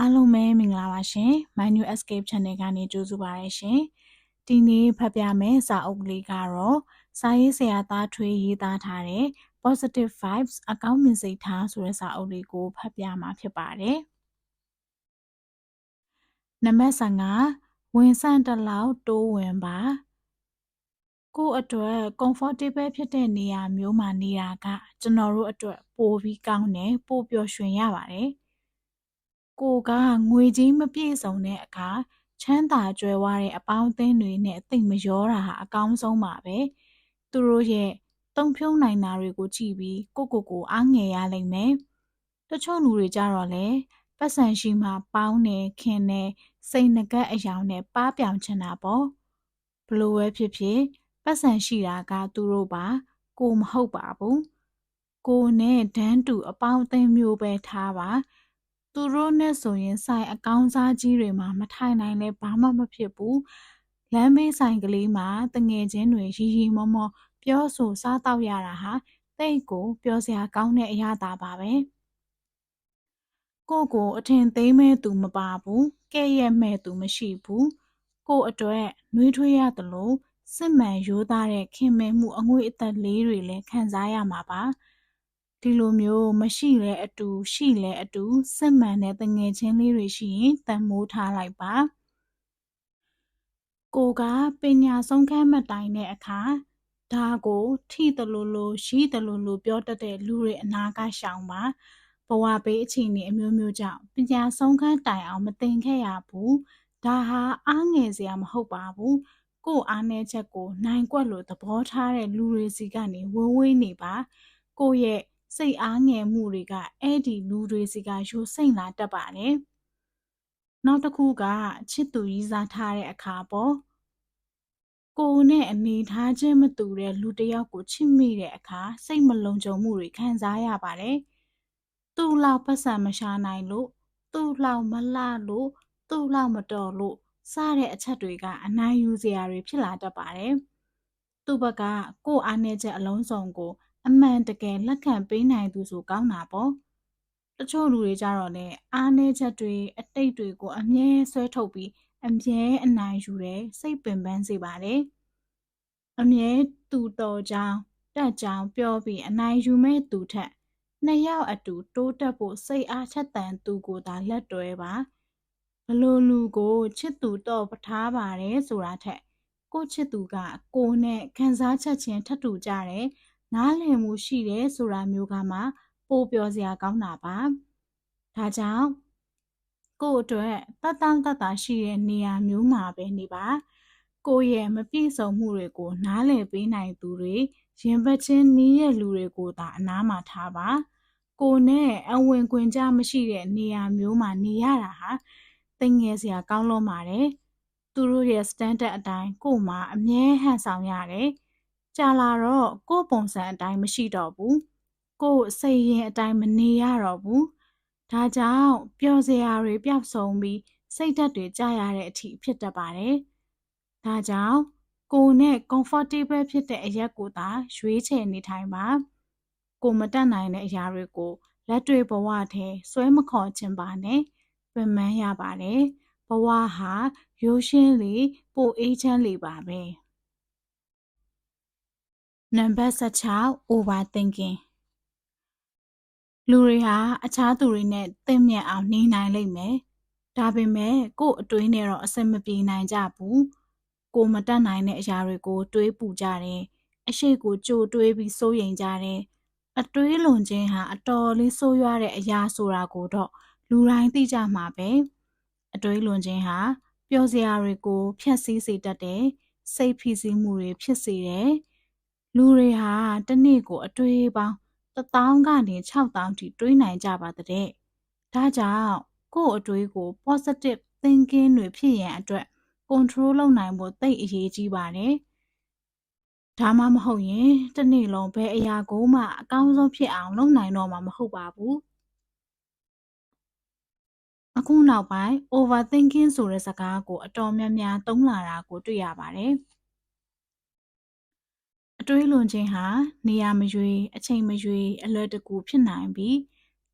အားလုံးပဲမင်္ဂလာပါရှင် My New Escape Channel ကနေကြိုဆိုပါရရှင်ဒီနေ့ဖတ်ပြမယ့်စာအုပ်ကလေးကတော့စာရေးဆရာသားထွေးရေးသားထားတဲ့ Positive Vibes အကောင်းမြင်စိတ်ထားဆိုတဲ့စာအုပ်လေးကိုဖတ်ပြမှာဖြစ်ပါတယ်နံပါတ်5ဝင်ဆန့်တလောက်တိုးဝင်ပါကိုယ့်အတွက် comfortable ဖြစ်တဲ့နေရာမျိုးမှာနေတာကကျွန်တော်တို့အတွက်ပိုပြီးကောင်းတယ်ပိုပျော်ရွှင်ရပါတယ်။ ကိုကငွေကြေးမပြည့်စုံတဲ့အခါချမ်းသာကြွယ်ဝတဲ့အပေါင်းအသင်းတွေနဲ့သိပ်မရောတာဟာအကောင်းဆုံးပါပဲ။သူတို့ရဲ့သုံးဖြုံးနိုင်တာတွေကိုကြည့်ပြီးကိုကိုကိုအားငယ်ရလိမ့်မယ်။တချို့လူတွေကြတော့လေပတ်စံရှိမှပေါင်းနေခင်နေစိတ်ငကက်အယောင်နဲ့ပါပြောင်ချင်တာပေါ့။ဘလို့ပဲဖြစ်ဖြစ်ပတ်စံရှိတာကသူတို့ပါ ကိုမဟုတ်ပါဘူး။ကိုနဲ့ဒန်းတူအပေါင်းအသင်းမျိုးပဲထားပါ။ သူတို့နဲ့ဆိုရင်ဆိုင်အကောင်းစားကြီးတွေမှာမထိုင်နိုင်လဲဘာမှမဖြစ်ဘူးလမ်းဘေးဆိုင်ကလေးမှာတငယ်ချင်းတွေရီရီမောမောပြောဆိုစားတော့ရတာဟာတိတ်ကိုပြောစရာကောင်းတဲ့အရာသာပါပဲကိုကိုအထင်သေးမဲ့သူမပါဘူးကဲ့ရဲ့မဲ့သူမရှိဘူးကိုအတွက်နှွေးထွေးရသလိုစစ်မှန်ရိုးသားတဲ့ခင်မင်မှုအငွေ့အသက်လေးတွေလည်းခံစားရမှာပါ ဒီလိုမျိုးမရှိလဲအတူရှိလဲအတူစစ်မှန်တဲ့တငယ်ချင်းလေးတွေရှိရင်တန်မိုးထားလိုက်ပါကိုကပညာဆုံးခန်းမတိုင်တဲ့အခါဒါကိုထိတလူလူရှိတလူလူပြောတတ်တဲ့လူတွေအနာကရှောင်ပါဘဝဘေးအခြေအနေအမျိုးမျိုးကြောင့်ပညာဆုံးခန်းတိုင်အောင်မတင်ခဲ့ရဘူးဒါဟာအားငယ်စရာမဟုတ်ပါဘူးကိုအားနည်းချက်ကိုနိုင်ကွက်လို့သဘောထားတဲ့လူတွေစီကနေဝဝေးနေပါကိုရဲ့ စိတ်အားငယ်မှုတွေကအဲ့ဒီလူတွေစီကရိုစိမ့်လာတတ်ပါတယ်။နောက်တစ်ခုကချစ်သူကြီးစားထားတဲ့အခါပေါ့ကိုနဲ့အနေထားချင်းမတူတဲ့လူတစ်ယောက်ကိုချစ်မိတဲ့အခါစိတ်မလုံခြုံမှုတွေခံစားရပါတယ်။သူ့လောက်ပတ်စံမရှာနိုင်လို့သူ့လောက်မလှလို့သူ့လောက်မတော်လို့စတဲ့အချက်တွေကအနိုင်ယူစရာတွေဖြစ်လာတတ်ပါတယ်။သူ့ဘက်ကကို့အားနည်းချက်အလုံးစုံကို အမှန်တကယ်လက်ခံပေးနိုင်သူဆိုကောင်းတာပေါ့တချို့လူတွေကြတော့လေအားနည်းချက်တွေအတိတ်တွေကိုအမြဲဆွဲထုတ်ပြီးအမြဲအနိုင်ယူတယ်စိတ်ပင်ပန်းစေပါတယ်အမြဲသူတော်ကြောင်းတက်ကြောင်းပြောပြီးအနိုင်ယူမဲ့သူထက်နှစ်ယောက်အတူတိုးတက်ဖို့စိတ်အားချက်တန်သူကိုသာလက်တွဲပါဘလို့လူကိုချစ်သူတော့ပထားပါတယ်ဆိုတာထက်ကိုချစ်သူကကိုနဲ့ခံစားချက်ချင်းထပ်တူကြတယ် နားလည်မှုရှိတယ်ဆိုတာမျိုးကမှပိုပြောစရာကောင်းတာပါဒါကြောင့်ကို့အတွက်တတ်တောင့်တတ်တာရှိတဲ့နေရာမျိုးမှာပဲနေပါကိုယ့်ရဲ့မပြည့်စုံမှုတွေကို နားလည်ပေးနိုင်သူတွေရင်ပတ်ချင်းနီးရဲ့လူတွေကိုသာအနားမှာထားပါကိုနဲ့အဝင်ခွင်ကြမရှိတဲ့နေရာမျိုးမှာနေရတာဟာသိငယ်စရာကောင်းလွန်းပါတယ်သူတို့ရဲ့ standard အတိုင်းကို့မှာအမြဲဟန်ဆောင်ရတယ် ကြာလာတော့ကို့ပုံစံအတိုင်းမရှိတော့ဘူးကို့စိတ်ရင်အတိုင်းမနေရတော့ဘူးဒါကြောင့်ပျော်စရာတွေပျောက်ဆုံးပြီးစိတ်ဓာတ်တွေကြာရတဲ့အထိဖြစ်တတ်ပါတယ်ဒါကြောင့်ကိုနဲ့ comfortable ဖြစ်တဲ့အရက်ကိုသာရွေးချယ်နေထိုင်ပါကိုမတတ်နိုင်တဲ့အရာတွေကိုလက်တွေ့ဘဝထဲဆွဲမခေါ်ခြင်းပါနဲ့ပင်ပန်းရပါတယ်ဘဝဟာရိုးရှင်းလေပိုအေးချမ်းလေပါပဲ နံပါတ်16 overthinking လူတွေဟာအခြားသူတွေနဲ့သင့်မြတ်အောင်နေနိုင်လိမ့်မယ်ဒါပေမဲ့ကို့အတွေးနဲ့တော့အဆင်မပြေနိုင်ကြဘူးကိုမတတ်နိုင်တဲ့အရာတွေကို တွေးပူကြတယ်အရှိကိုကြိုတွေးပြီးစိုးရိမ်ကြတယ်အတွေးလွန်ခြင်းဟာအတော်လေးဆိုးရွားတဲ့အရာဆိုတာကိုတော့လူတိုင်းသိကြမှာပဲအတွေးလွန်ခြင်းဟာပျော်စရာတွေကိုဖျက်ဆီးစေတတ်တယ်စိတ်ဖိစီးမှုတွေဖြစ်စေတယ် လူတွေဟာတနေ့ကိုအတွေးပေါင်း1000ကနေ6000ထိတွေးနိုင်ကြပါတဲ့။ဒါကြောင့်ကိုယ့်အတွေးကို positive thinking တွေဖြစ်ရန်အတွက် control လုပ်နိုင်ဖို့သိအရေးကြီးပါတယ်။ဒါမှမဟုတ်ရင်တနေ့လုံးဘယ်အရာကိုမှအကောင်းဆုံးဖြစ်အောင်လုပ်နိုင်တော့မှာမဟုတ်ပါဘူး။အခုနောက်ပိုင်း overthinking ဆိုတဲ့စကားကိုအတော်များများသုံးလာတာကိုတွေ့ရပါတယ်။အ တွေးလွန်ခြင်းဟာနေရာမရွေးအချိန်မရွေးအလွယ်တကူဖြစ်နိုင်ပြီး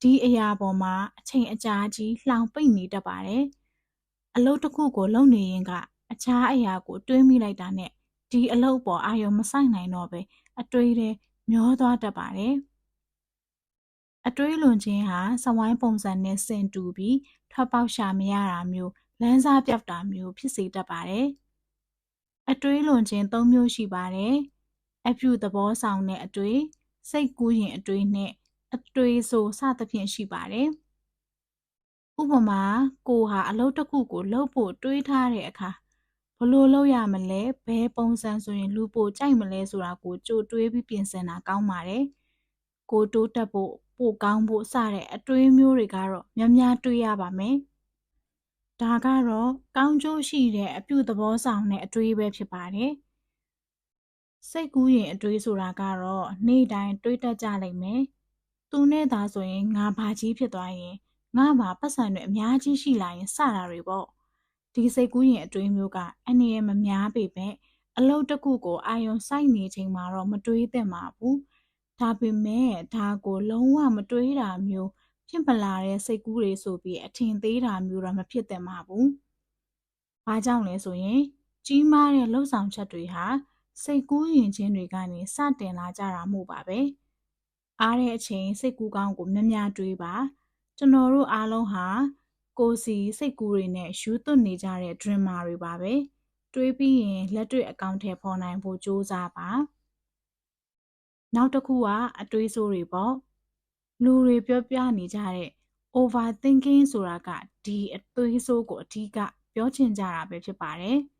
ဒီအရာပေါ်မှာအချိန်အကြာကြီးလှောင်ပိတ်နေတတ်ပါတယ်အလုပ်တစ်ခုကိုလုပ်နေရင်က အခြားအရာကိုတွေးမိလိုက်တာနဲ့ဒီအလုပ်ပေါ်အာရုံမဆိုင်နိုင်တော့ပဲအတွေးတွေမျောသွားတတ်ပါတယ်အတွေးလွန်ခြင်းဟာစဝိုင်းပုံစံနဲ့ဆင်တူပြီးထွက်ပေါက်ရှာမရတာမျိုးလမ်းစားပြောက်တာမျိုးဖြစ်စေတတ်ပါတယ်အတွေးလွန်ခြင်း၃မျိုးရှိပါတယ် အပြုသဘောဆောင်တဲ့အတွေးစိတ်ကူးရင်အတွေးနဲ့အတွေးဆိုစသဖြင့်ရှိပါတယ်ဥပမာကိုဟာအလုပ်တစ်ခုကိုလုပ်ဖို့တွေးထားတဲ့အခါဘလို့လုပ်ရမလဲဘယ်ပုံစံဆိုရင်လူပိုကြိုက်မလဲဆိုတာကိုကြိုတွေးပြီးပြင်ဆင်တာကောင်းပါတယ်ကိုတိုးတက်ဖို့ပိုကောင်းဖို့စတဲ့အတွေးမျိုးတွေကတော့များများတွေးရပါမယ်ဒါကတော့ကောင်းကျိုးရှိတဲ့အပြုသဘောဆောင်တဲ့အတွေးပဲဖြစ်ပါတယ် စိတ်ကူးရင်အတွေးဆိုတာကတော့နေ့တိုင်းတွေးတတ်ကြလိမ့်မယ်သူနဲ့သာဆိုရင်ငါဘာကြီးဖြစ်သွားရင်ငါမှာပတ်စံတွေအများကြီးရှိလာရင်စတာတွေပေါ့ဒီစိတ်ကူးရင်အတွေးမျိုးကအနည်းမများပေမဲ့အလုပ်တစ်ခုကိုအာယုံစိုက်နေချိန်မှာတော့မတွေးသင့်ပါဘူးဒါပေမဲ့ဒါကိုလုံးဝမတွေးတာမျိုးဖြစ်မလာတဲ့စိတ်ကူးတွေဆိုပြီးအထင်သေးတာမျိုးတော့မဖြစ်သင့်ပါဘူး။ဘာကြောင့်လဲဆိုရင်ကြီးမားတဲ့လှုပ်ဆောင်ချက်တွေဟာ စိတ်ကူးယဉ်ခြင်းတွေကနေစတင်လာကြတာမို့ပါပဲ။အားတဲ့အချိန်စိတ်ကူးကောင်းကိုများများတွေးပါ။ကျွန်တော်တို့အားလုံးဟာကိုယ်စီစိတ်ကူးတွေနဲ့ယူသွနေကြတဲ့ dreamer တွေပါပဲ။တွေးပြီးရင်လက်တွေ့အကောင့်ထဲပေါ်နိုင်ဖို့ကြိုးစားပါ။နောက်တစ်ခုကအတွေးဆိုးတွေပေါ့။လူတွေပြောပြနေကြတဲ့ overthinking ဆိုတာကဒီအတွေးဆိုးကိုအဓိကပြောချင်ကြတာပဲဖြစ်ပါတယ်။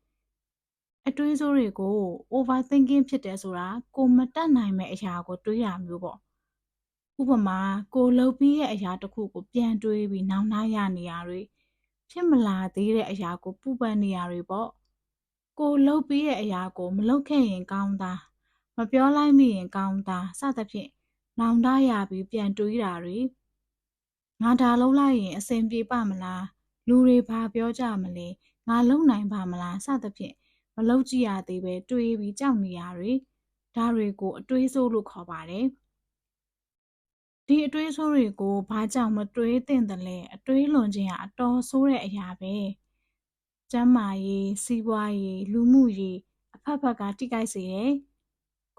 အတွေးဆိုးတွေကို overthinking ဖြစ်တယ်ဆိုတာကိုမတတ်နိုင်မဲ့အရာကိုတွေးတာမျိုးပေါ့ဥပမာကိုလှုပ်ပြီးရဲ့အရာတစ်ခုကိုပြန်တွေးပြီးနောင်နှရနေရတွေဖြစ်မလာသေးတဲ့အရာကိုပူပန်နေရတွေပေါ့ကိုလှုပ်ပြီးရဲ့အရာကိုမလှုပ်ခဲ့ရင်ကောင်းတာမပြောလိုက်မိရင်ကောင်းတာစသဖြင့်နောင်တရပြီးပြန်တွေးတာတွေငါဒါလှုပ်လိုက်ရင်အဆင်ပြေပါမလားလူတွေဘာပြောကြမလဲငါလုံနိုင်ပါမလားစသဖြင့် မလုပ်ကြည့်ရသေးပဲတွေးပြီးကြောက်နေရတွေဒါတွေကိုအတွေးဆိုးလို့ခေါ်ပါတယ်ဒီအတွေးဆိုးတွေကိုဘာကြောင့်မတွေးသင့်တယ်လဲအတွေးလွန်ခြင်းကအတော်ဆိုးတဲ့အရာပဲကျမ်းမာရေးစီးပွားရေးလူမှုရေးအဖက်ဖက်ကတိကျစေတယ်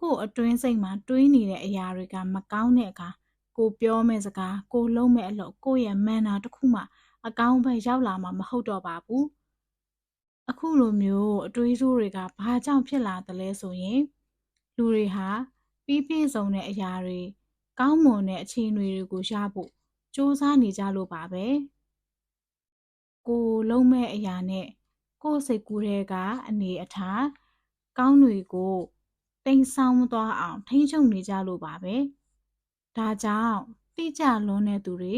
ကို့အတွင်းစိတ်မှာတွေးနေတဲ့အရာတွေကမကောင်းတဲ့အခါကိုပြောမဲ့စကားကိုလုံးမဲ့အလုပ်ကိုယ့်ရဲ့မန်နာတစ်ခုမှအကောင်းဘက်ရောက်လာမှာမဟုတ်တော့ပါဘူး အခုလိုမျိုးအတွေးဆိုးတွေကဘာကြောင့်ဖြစ်လာသလဲဆိုရင် လူတွေဟာပြီးပြည့်စုံတဲ့အရာတွေကောင်းမွန်တဲ့အခြေအနေတွေကိုရဖို့စူးစမ်းနေကြလို့ပါပဲကိုလုံးမဲ့အရာနဲ့ကိုယ်စိတ်ကူးတဲ့ကအနေအထားကောင်းတွေကိုတိမ်ဆောင်းသွားအောင် ထိန်းချုပ်နေကြလို့ပါပဲဒါကြောင့်တိကျလွန်းတဲ့သူတွေ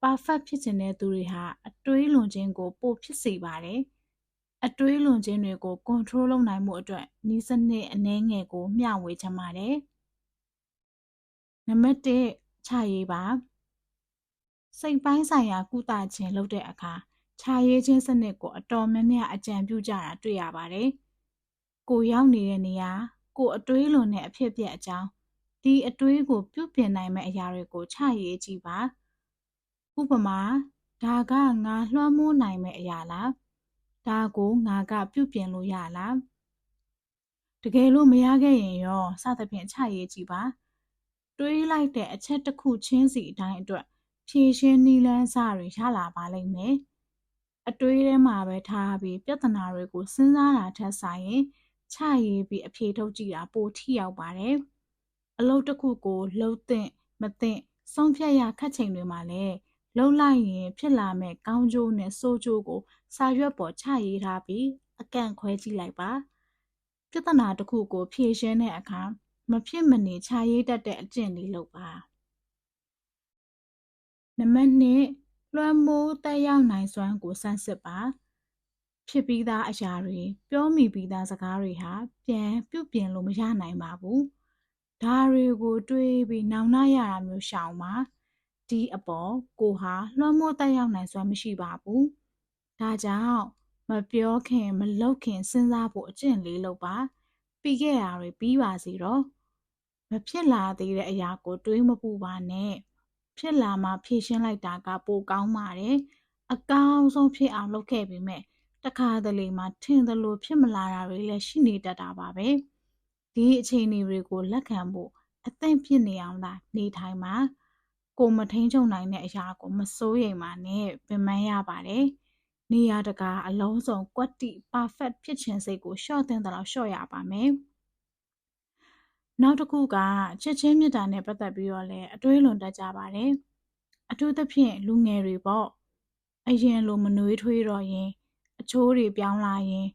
perfect ဖြစ်ချင်တဲ့သူတွေဟာအတွေးလွန်ခြင်းကိုပိုဖြစ်စေပါတယ်။ အတွေးလွန်ခြင်းတွေကို control လုပ်နိုင်မှုအတွက်နည်းစနစ်အနည်းငယ်ကိုမျှဝေချင်ပါတယ်။နံပါတ်1ခြာရေးပါစိတ်ပိုင်းဆိုင်ရာကုသခြင်းလုပ်တဲ့အခါခြာရေးခြင်းစနစ်ကိုအတော်များများအကြံပြုကြတာတွေ့ရပါတယ်။ကိုရောက်နေတဲ့နေရာကိုအတွေးလွန်တဲ့အဖြစ်အပျက်အကြောင်းဒီအတွေးကိုပြုပြင်နိုင်မယ့်အရာတွေကိုခြရေးကြည့်ပါ။ဥပမာဒါကငါလွှမ်းမိုးနိုင်မယ့်အရာလား ဒါကိုငါကပြုပြင်လို့ရလားတကယ်လို့မရခဲ့ရင်ရောစသဖြင့်ချရေးကြည့်ပါတွေးလိုက်တဲ့အချက်တစ်ခုချင်းစီအတိုင်းအတွက်ဖြည့်ရှင်းနီလန်းစာတွေရလာပါလိမ့်မယ်အတွေးထဲမှာပဲထားပြီးပြဿနာတွေကိုစဉ်းစားတာထက်ဆိုင်ရင်ချရေးပြီးအဖြေထုတ်ကြည့်တာပိုထိရောက်ပါတယ်အလုပ်တစ်ခုကိုလှုပ်သင့်မသင့်ဆုံးဖြတ်ရခက်ချိန်တွေမှာလည်း လှုပ်လိုက်ရင်ဖြစ်လာမဲ့ကောင်းကျိုးနဲ့ဆိုးကျိုးကို စာရွက်ပေါ်ချရေးထားပြီးအကန့်ခွဲကြည့်လိုက်ပါပြဿနာတစ်ခုကိုဖြေရှင်းတဲ့အခါမဖြစ်မနေခြာရေးတတ်တဲ့အကျင့်လေးလုပ်ပါနံပါတ်2လွှမ်းမိုးတက်ရောက်နိုင်စွမ်းကိုစမ်းစစ်ပါဖြစ်ပြီးသားအရာတွေပြောမိပြီးသားစကားတွေဟာပြန်ပြုတ်ပြင်လို့မရနိုင်ပါဘူးဒါတွေကိုတွေးပြီးနောင်နာရတာမျိုးရှောင်ပါ ဒီအပေါ်ကိုဟာလွှမ်းမိုးတက်ရောက်နိုင်စွမ်းမရှိပါဘူးဒါကြောင့်မပြောခင်မလုပ်ခင်စဉ်းစားဖို့အကျင့်လေးလုပ်ပါပြီးခဲ့တာတွေပြီးပါစီတော့မဖြစ်လာသေးတဲ့အရာကိုတွေးမပူပါနဲ့ဖြစ်လာမှဖြည့်ရှင်းလိုက်တာကပိုကောင်းပါတယ်အကောင်းဆုံးဖြစ်အောင်လုပ်ခဲ့ပေမဲ့တခါတလေမှထင်သလိုဖြစ်မလာတာတွေလည်းရှိနေတတ်တာပါပဲဒီအခြေအနေတွေကိုလက်ခံဖို့အသင့်ဖြစ်နေအောင်သာနေထိုင်ပါ ကိုမထိန်ချုံနိုင်တဲ့အရာကိုမစိုးရိမ်ပါနဲ့ပင်ပန်းရပါတယ်နေရာတကာအလုံးစုံကွက်တိ perfect ဖြစ်ခြင်းစိတ်ကိုရှော့တင်တယ်လို့ရှော့ရပါမယ်နောက်တစ်ခုကချစ်ချင်းမြတ်တာနဲ့ပတ်သက်ပြီးတော့လည်းအတွေးလွန်တတ်ကြပါတယ်အထူးသဖြင့်လူငယ်တွေပေါ့အရင်လိုမနှွေးထွေးတော့ရင် အချိုးတွေပြောင်းလာရင်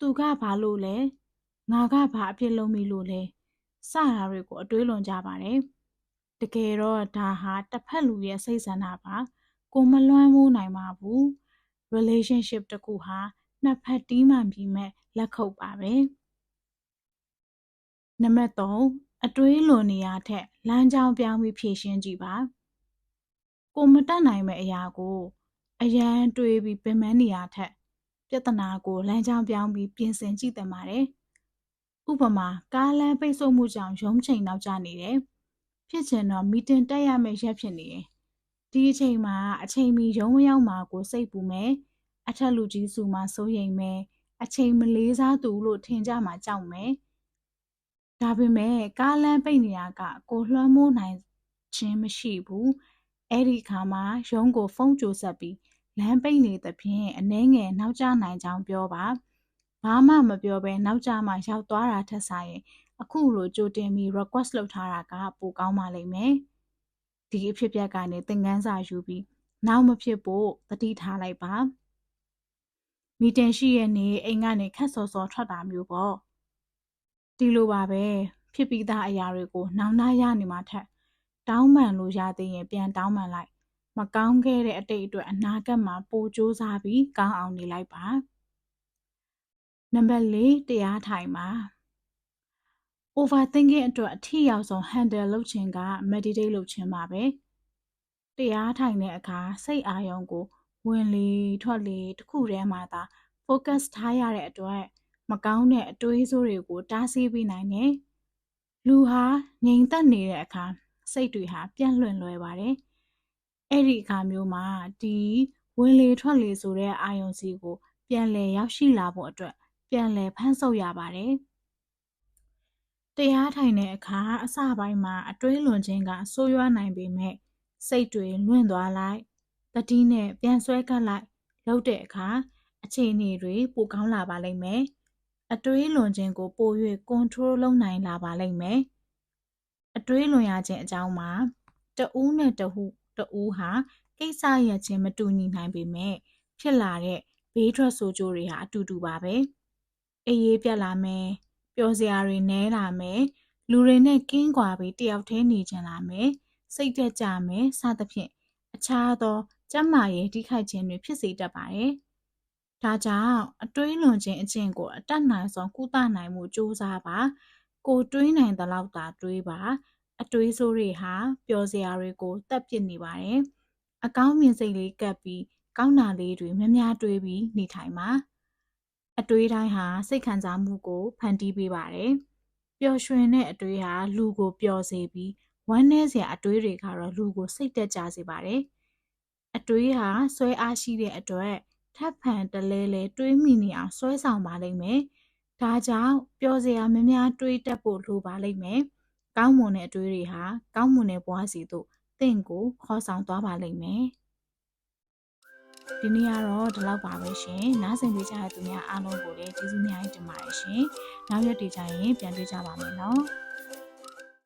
သူကဘာလို့လဲငါကဘာအဖြစ်လုံးမိလို့လဲစတာတွေကိုအတွေးလွန်ကြပါတယ် တကယ်တော့ဒါဟာတစ်ဖက်လူရဲ့စိတ်ဆန္ဒပါကိုမလွှမ်းမိုးနိုင်ပါဘူး relationship တစ်ခုဟာနှစ်ဖက်တီးမှန်ပြီးမဲ့လက်ခုပ်ပါပဲနံပါတ်3အတွေးလွန်နေရထက်လမ်းကြောင်းပြောင်းပြီးဖြည့်ရှင်းကြည့်ပါကိုမတတ်နိုင်မဲ့အရာကိုအရန်တွေးပြီးပင်ပန်းနေရထက်ပြဿနာကိုလမ်းကြောင်းပြောင်းပြီးပြင်ဆင်ကြည့်သင့်ပါတယ်ဥပမာကားလမ်းပိတ်ဆို့မှုကြောင့်ရုံးချိန်နောက်ကျနေတယ် ဖြစ်ချင်တော့မီတင်တက်ရမယ့်ရက်ဖြစ်နေတယ်ဒီအချိန်မှာအချိန်မီရုံးမရောက်မှာကိုစိတ်ပူမယ်အထက်လူကြီးစုမှာစိုးရိမ်မယ်အချိန်မလေးစားသူလို့ထင်ကြမှာကြောက်မယ်ဒါပေမဲ့ကားလမ်းပိတ်နေရကကိုလွှမ်းမိုးနိုင်ခြင်းမရှိဘူးအဲ့ဒီခါမှာရုံးကိုဖုန်းကြိုဆက်ပြီးလမ်းပိတ်နေသဖြင့်အနှဲငယ်နောက်ကျနိုင်ကြောင်းပြောပါဘာမှမပြောဘဲနောက်ကျမှရောက်သွားတာထက်ဆိုင်ရင် အခုလိုကြိုတင်ပြီး request လုပ်ထားတာကပိုကောင်းပါလိမ့်မယ်ဒီအဖြစ်အပျက်ကနေသင်ခန်းစာယူပြီးနောက်မဖြစ်ဖို့သတိထားလိုက်ပါမီတင်ရှိရဲ့နေအိမ်ကနေခက်စော်စော်ထွက်တာမျိုးပေါ့ဒီလိုပါပဲဖြစ်ပြီးသားအရာတွေကိုနောင်နာရနေမှာထက်တောင်းပန်လို့ရသေးရင်ပြန်တောင်းပန်လိုက်မကောင်းခဲ့တဲ့အတိတ်အတွက်အနာဂတ်မှာပိုစူးစမ်းပြီးကောင်းအောင်နေလိုက်ပါနံပါတ်၄တရားထိုင်ပါ overthinking အတွက်အထီရောက်ဆုံး handle လုပ်ခြင်းက meditate လုပ်ခြင်းပါပဲတရားထိုင်တဲ့အခါစိတ်အာရုံကို ဝင်လေထွက်လေတစ်ခုတည်းမှာသာ focus ထားရတဲ့အတွက်မကောင်းတဲ့အတွေးဆိုးတွေကို တားဆီးပေးနိုင်တယ်လူဟာငြိမ်သက်နေတဲ့အခါစိတ်တွေဟာပြန့်လွင့်လွယ်ပါတယ်အဲ့ဒီအခါမျိုးမှာဒီဝင်လေထွက်လေဆိုတဲ့အာယုံစီကို ပြန်လည်ရောက်ရှိလာဖို့အတွက်ပြန်လည်ဖန်ဆုပ်ရပါတယ် တရားထိုင်တဲ့အခါအစပိုင်းမှာအတွေးလွန်ခြင်းကဆိုးရွားနိုင်ပေမဲ့စိတ်တွေလွင့်သွားလိုက်တတိနဲ့ပြန်ဆွဲကပ်လိုက်လုပ်တဲ့အခါအခြေအနေတွေပိုကောင်းလာပါလိမ့်မယ်အတွေးလွန်ခြင်းကိုပို၍ကွန်ထရိုးလုပ်နိုင်လာပါလိမ့်မယ်အတွေးလွန်ရခြင်းအကြောင်းမှာတဦးနဲ့တဟုတဦးဟာကိစ္စရခြင်းမတူညီနိုင်ပေမဲ့ဖြစ်လာတဲ့ဘေးထွက်ဆိုးကျိုးတွေဟာအတူတူပါပဲအေးရေးပြတ်လာမယ် ပျော်စရာတွေနဲလာမယ်လူတွေနဲ့ကင်းကွာပြီးတယောက်တည်းနေကြလာမယ်စိတ်တက်ကြမယ်စသဖြင့်အခြားသောကျန်းမာရေးထိခိုက်ခြင်းတွေဖြစ်စေတတ်ပါတယ်။ဒါကြောင့်အတွေးလွန်ခြင်းအကျင့်ကိုအတတ်နိုင်ဆုံးကုသနိုင်မှုကြိုးစားပါ။ကိုတွေးနိုင်သလောက်သာတွေးပါ။အတွေးဆိုးတွေဟာပျော်စရာတွေကိုတက်ပစ်နေပါတယ်။အကောင်းမြင်စိတ်လေးကပ်ပြီးကောင်းတာလေးတွေများများတွေးပြီးနေထိုင်ပါ။ အတွေးတိုင်းဟာစိတ်ခံစားမှုကို ဖန်တီးပေးပါတယ်။ပျော်ရွှင်တဲ့အတွေးဟာလူကိုပျော်စေပြီးဝမ်းနည်းစရာအတွေးတွေကတော့လူကိုစိတ်တက်ကြစေပါတယ်။အတွေးဟာဆွဲအားရှိတဲ့အတွက်ထပ်ဖန်တလဲလဲတွေးမိနေအောင်ဆွဲဆောင်ပါလိမ့်မယ်။ဒါကြောင့်ပျော်စရာမများတွေးတတ်ဖို့လိုပါလိမ့်မယ်။ကောင်းမွန်တဲ့အတွေးတွေဟာကောင်းမွန်တဲ့ဘဝစီသို့တင့်ကိုခေါ်ဆောင်သွားပါလိမ့်မယ်။ ဒီနေ့ကတော့ဒီလောက်ပါပဲရှင်။နားဆင်ပေးကြတဲ့သူများအားလုံးကိုလည်းကျေးဇူးများတင်ပါတယ်ရှင်။နောက်ရက်ဒီကြရင်ပြန်တွေ့ကြပါမယ်နော်။